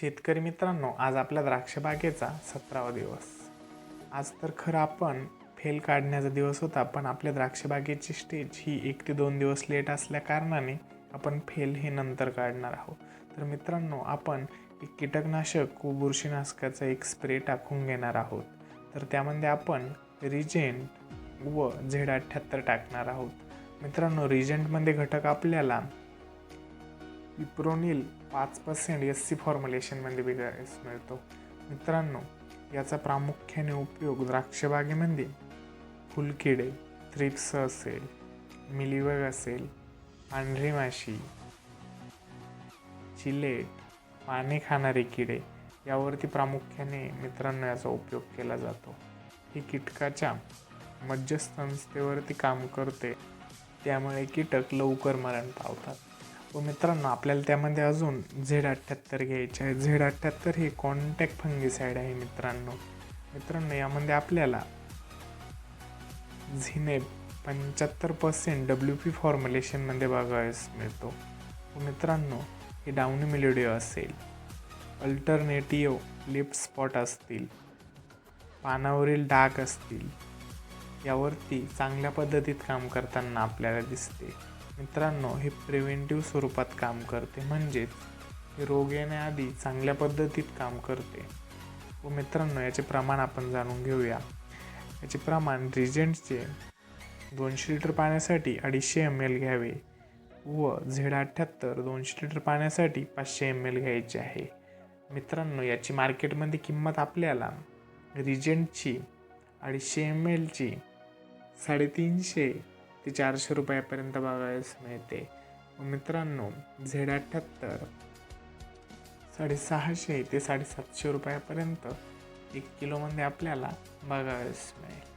शेतकरी मित्रांनो आज आपल्या द्राक्षबागेचा सतरावा दिवस. आज तर खरं आपण फेल काढण्याचा दिवस होता पण आपल्या द्राक्षबागेची स्टेज ही एक ते दोन दिवस लेट असल्या कारणाने आपण फेल हे नंतर काढणार आहोत. तर मित्रांनो आपण एक कीटकनाशक व बुरशीनाशकाचा एक स्प्रे टाकून घेणार आहोत. तर त्यामध्ये आपण रिजेंट व झेड अठ्ठ्याहत्तर टाकणार आहोत. मित्रांनो रिजेंटमध्ये घटक आपल्याला इप्रोनिल पाच पर्सेंट एस सी फॉर्म्युलेशनमध्ये बघायला मिळतो. मित्रांनो याचा प्रामुख्याने उपयोग द्राक्षबागेमध्ये फुलकिडे थ्रिप्स असेल मिलिवग असेल पांढरी माशी चिलेट पाने खाणारे किडे यावरती प्रामुख्याने मित्रांनो याचा उपयोग केला जातो. ही कीटकाच्या मज्जसंस्थेवरती काम करते त्यामुळे कीटक लवकर मरण पावतात. व मित्रांनो आपल्याला त्यामध्ये अजून झेड अठ्ठ्याहत्तर घ्यायचे आहे झेड अठ्ठ्याहत्तर हे कॉन्टॅक्ट फंगीसाईड आहे मित्रांनो. मित्रांनो यामध्ये आपल्याला झिनेब पंच्याहत्तर पर्सेंट डब्ल्यू पी फॉर्म्युलेशनमध्ये बघायस मिळतो. व मित्रांनो हे डाउनी मिलिडिओ असेल. अल्टरनेटिव्ह लिप स्पॉट असतील. पानावरील डाग असतील. यावरती चांगल्या पद्धतीत काम करताना आपल्याला दिसते. मित्रांनो हे प्रिव्हेंटिव्ह स्वरूपात काम करते. म्हणजेच हे रोग येण्याआधी चांगल्या पद्धतीत काम करते. व मित्रांनो याचे प्रमाण आपण जाणून घेऊया. याचे प्रमाण रिजेंटचे दोनशे लिटर पाण्यासाठी अडीचशे एम एल घ्यावे व झेड अठ्ठ्याहत्तर दोनशे लिटर पाण्यासाठी पाचशे एम एल घ्यायचे आहे. मित्रांनो याची मार्केटमध्ये किंमत आपल्याला रिजेंटची अडीचशे एम एलची साडेतीनशे ते चारशे रुपयापर्यंत बघायला मिळते. मित्रांनो झेड अठ्ठ्याहत्तर साडेसहाशे ते साडेसातशे रुपयापर्यंत एक किलोमध्ये आपल्याला बघायला मिळेल.